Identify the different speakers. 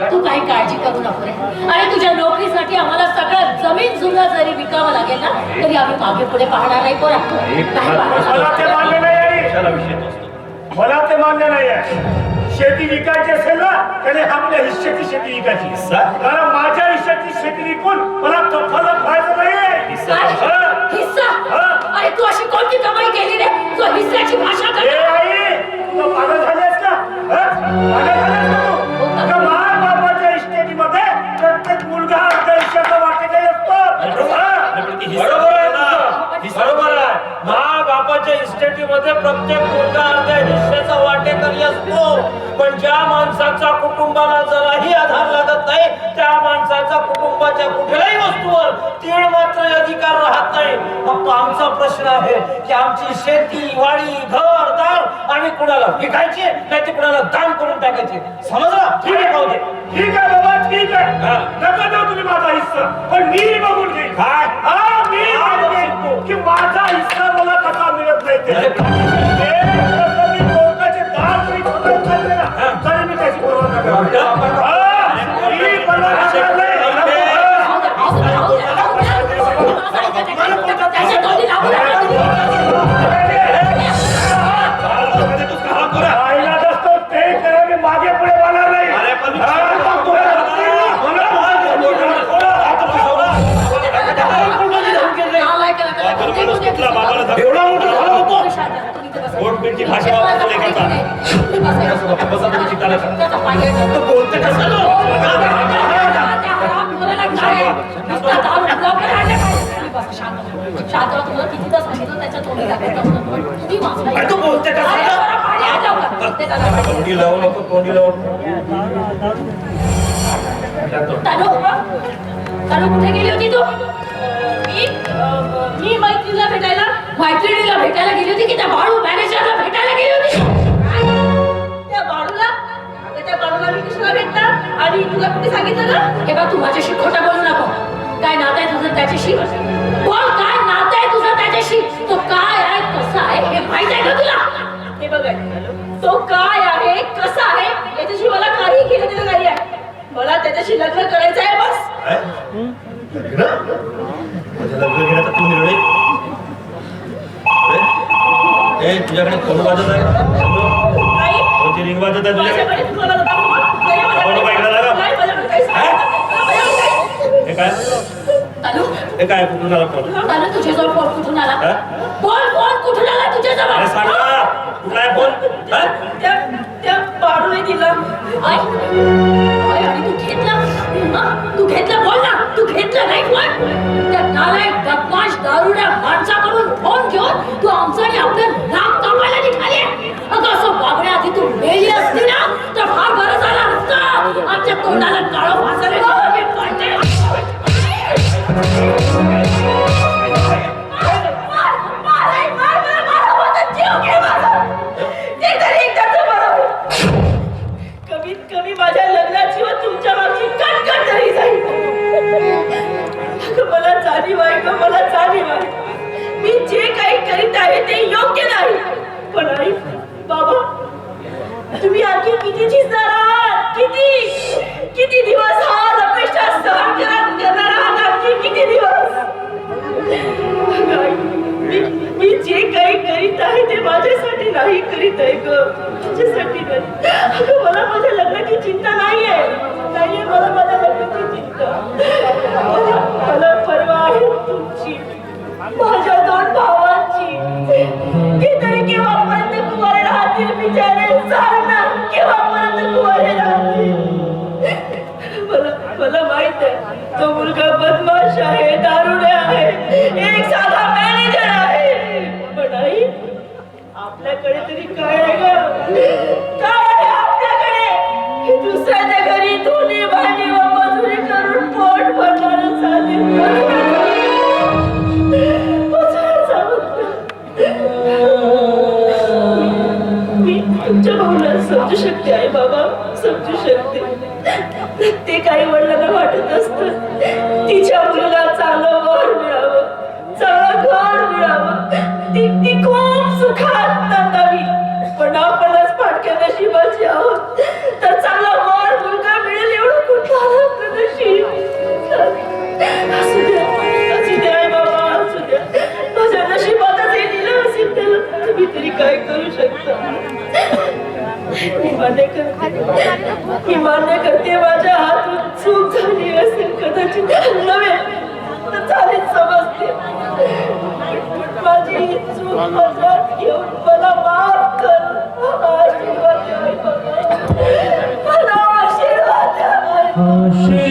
Speaker 1: तू काही काळजी करू नको रे आणि तुझ्या नोकरीसाठी आम्हाला सगळं जमीन जुना जरी विकावं लागेल ना तरी आम्ही मागे पुढे पाहणार नाही पोरा नाही
Speaker 2: मला ते. मान्य नाही आहे.
Speaker 3: कशाला विषय तोच
Speaker 2: मला ते मान्य नाही आहे शेती विकायची असेल ना त्याने आपल्या हिश्श्याची शेती विकायची? कारण माझ्या हिश्श्याची शेती विकून मला तफाला फायदा नाही
Speaker 3: हिस्सा? बरोबर आहे ना बरोबर आहे. मा बापाच्या इस्टेटीमध्ये प्रत्येक मुलगा अर्ध्या हिश्श्याचा वाटेकरी असतो. पण ज्या माणसाचा कुटुंबाला कुटुंबाच्या कुठल्याही वस्तूवर तीळ मात्र अधिकार राहत नाही. फक्त आमचा प्रश्न आहे की आमची शेती वाडी घर दार आम्ही कुणाला विकायची? नाही ते कुणाला दान करून टाकायचे? समजला? ठीक आहे दे.
Speaker 2: ठीक आहे बाबा ठीक आहे. नका देऊ तुम्ही माझा हिस्सा. पण मी बघून घेईन? हा मी बघून घेईन की माझा हिस्सा मला कसा मिळत नाही
Speaker 1: तोंडी
Speaker 3: लावू नको तोंडी लावू
Speaker 1: कुठे गेली होती तू मी मैत्रीला भेटायला मैत्रिणीला भेटायला गेली होती की त्या बाळू? आणि तुला कुठे सांगितलं ना हे बघ तू माझ्याशी खोटं बोलू नको. काय नातं आहे तुझं त्याच्याशी? बोल काय नातं आहे तुझं त्याच्याशी? तो काय आहे कसा आहे हे माहीत आहे का तुला? हे बघ तो काय आहे कसा आहे याच्याशी मला काही घेणं देणं नाही आहे. मला त्याच्याशी लग्न करायचं आहे बस?
Speaker 3: लग्न? माझं लग्न घेण्याचा तू निर्णय. अरे, ए तुझ्याकडे फोन वाजत आहे कोणती रिंग वाजत आहे तुझ्याकडे काय? हे काय कुठून आला फोन?
Speaker 1: तुझ्याजवळ फोन? कुठून आला? बोल फोन कुठून आला तुझ्याजवळ?
Speaker 3: अरे सांग कुठला आहे फोन? हा?
Speaker 1: त्या दिला आणि तू घेतला? हा? तू घेतला? बोल ना. तू घेतला नाही फोन? त्या नालायक बदमाश दारुड्या माणसाकडून फोन घेऊन तू आमचं आणि आपलं नाक कापायला निघाली? अगं असं वागण्याआधी तू मेली असती ना? मी जे काही करीत आहे ते योग्य नाही. पण आई बाबा तुम्ही आणखी किती झिजणार आहात किती किती दिवस हा अपेक्षा आपल्याकडे तरी काय ग? काय आपल्याकडे? दुसऱ्याच्या घरी धुणी भांडी व मजुरी करून पोट चालेल मी तुमच्या भाऊला समजू शकते आई बाबा समजू शकते. प्रत्येक आई वडिलांना वाटत असत. तिच्या मुलाला चांगलं वर मिळावं. चांगलं घर मिळावं ती ती खूप सुखात नांदावी पण आपणच फाटक्या नशिबाची आहोत. तर चांगला वर मुलगा मिळेल एवढं कुठला नशीब? असू द्या बाबा असू द्या. माझ्या नशिबातच हे लिहिलं असेल त्याला. तरी काय करू शकता? मी मान्य करते. करते माझ्या हातून चूक झाली असेल कदाचित. नव्हे.
Speaker 3: ही